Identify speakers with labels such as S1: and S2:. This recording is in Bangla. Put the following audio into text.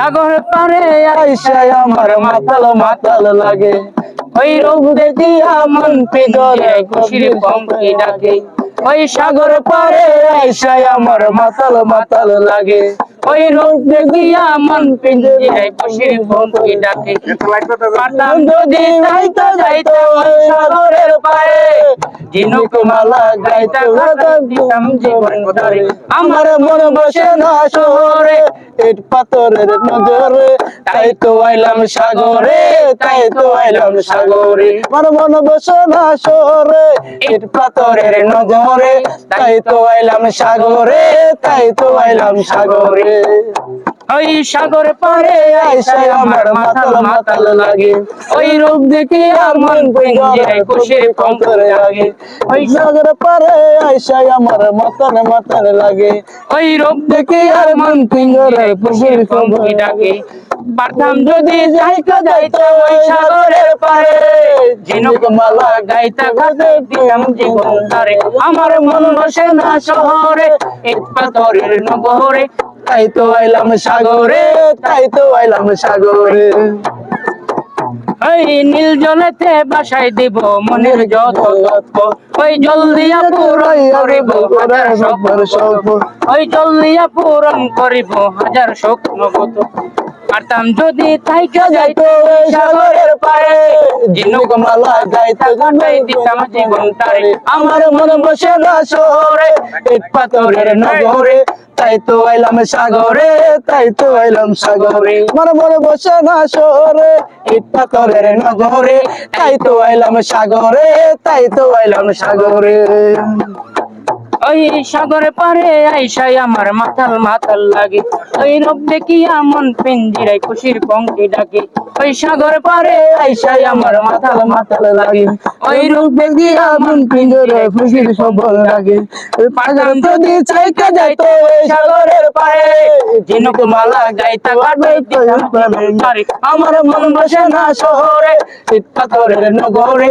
S1: সাগর পারে আইসায় আমার মাতাল মাতাল লাগে। ওই রূপ দেখিয়া মন পিদরে খুশির পম্পি ডাকে। ওই সাগর পারে আইসায় আমার মাতাল মাতাল লাগে। ওই দেখিয়া মন খুশির পঙ্কি ডাকে। পাতাম যদি যাইতো যাইতো ওই সাগরের পায়ে ঝিনুক মালা গাইতে দিতাম জীবন ধরে। আমার মন বসে না শহরে ইট পাথরের নজরে। তাই তো আইলাম সাগরে তাই তো আইলাম সাগরে। আমার মন বসে না শহরে ইট পাথরের নজরে। তাই তো আইলাম সাগরে তাই তো আইলাম সাগরে। ওই সাগর পারে আইসায় আমার মাতাল মাতাল লাগে। ওই রূপ দেখে আমার পিঞ্জিরে খুশির কঙ্করে লাগে ওই সাগর পারে আইসায় আমার লাগে। ওই রূপ দেখে আর মন পিঞ্জরে খুশির কঙ্করে ডাকে পারতাম যদি যাইতে যাইতে ওই সাগরের পারে ঝিনুক মালা গাইতে গাইতে জীবন তারে আমার মন বসে না শহরে ইট পাথরের নগরে। তাই তো আইলাম সাগরে তাই তো আইলাম সাগরে। ওই নীল জলেতে বাসাই দিব মনের যত ওই জল দিয়া পূরণ করিব হাজার স্বপ্ন স্বপ্ন। ওই জল দিয়া পূরণ করিব হাজার স্বপ্ন কত পারতাম যদি তাইকা যাইতো সাগরের পারে ঝিনুক মালা গাইতে গাইতে দিতাম জীবন তারে আমার মন বসে না শহরে ইট পাথরের নগরে। তাই তো আইলাম সাগরে তাই তো আইলাম সাগরে। আমার মন বসে না শহরে ইট পাথরের নগরে। তাই তো আইলাম সাগরে তাই তো আইলাম সাগরে। ওই সাগরে পারে আইসাই আমার মাথাল মাথাল লাগে। ওই রূপ দেখিয়া মন পিঞ্জিরাই খুশির পঙ্কি ডাকে। ওই সাগর পারে আইসাই আমার মাথাল মাথাল লাগে। ওই রূপ দেখিয়া মন পিঞ্জরে খুশির সবল লাগে। ওই পাগল যদি চাইতে যাইতো ওই সাগরের পারে ঝিনুক মালা গাইতা গাইতে আমার মন বসে না শহরে ইট পাথরের নগরে